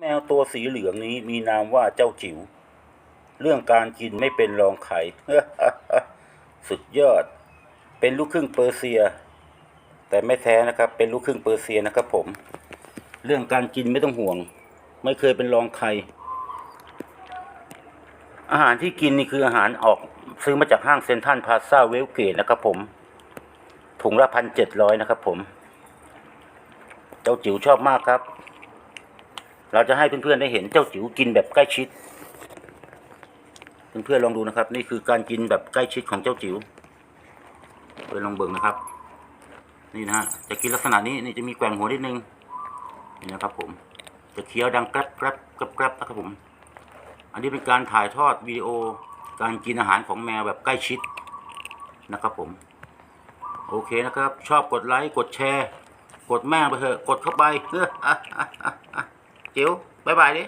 แมวตัวสีเหลืองนี้มีนามว่าเจ้าจิ๋ว เรื่องการกินไม่เป็นรองใครสุดยอด เป็นลูกครึ่งเปอร์เซีย แต่ไม่แท้นะครับ เป็นลูกครึ่งเปอร์เซียนะครับผม เรื่องการกินไม่ต้องห่วง ไม่เคยเป็นรองใครอาหารที่กินนี่คืออาหารออกซื้อมาจากห้างเซ็นทรัลพาซาเวลเกตนะครับผม ถุงละพันเจ็ดร้อยนะครับผม เจ้าจิ๋วชอบมากครับ เราจะให้เพื่อนๆได้เห็นเจ้าจิ๋วกินแบบใกล้ชิด เพื่อนๆลองดูนะครับ นี่คือการกินแบบใกล้ชิดของเจ้าจิ๋วเพื่อนลองเบิ่งนะครับ นี่นะฮะจะกินลักษณะนี้นี่จะมีแกว่งหัวนิดนึงนี่นะครับ ผม จะเคี้ยวดังแกรบแกรบแกรบกรบนะครับผม อันนี้เป็นการถ่ายทอดวิดีโอการกินอาหารของแมวแบบใกล้ชิดนะครับผม โอเคนะครับ ชอบกดไลค์กดแชร์ กดแม่ไปเถอะกดเข้าไป จิ๋วบายบายดิ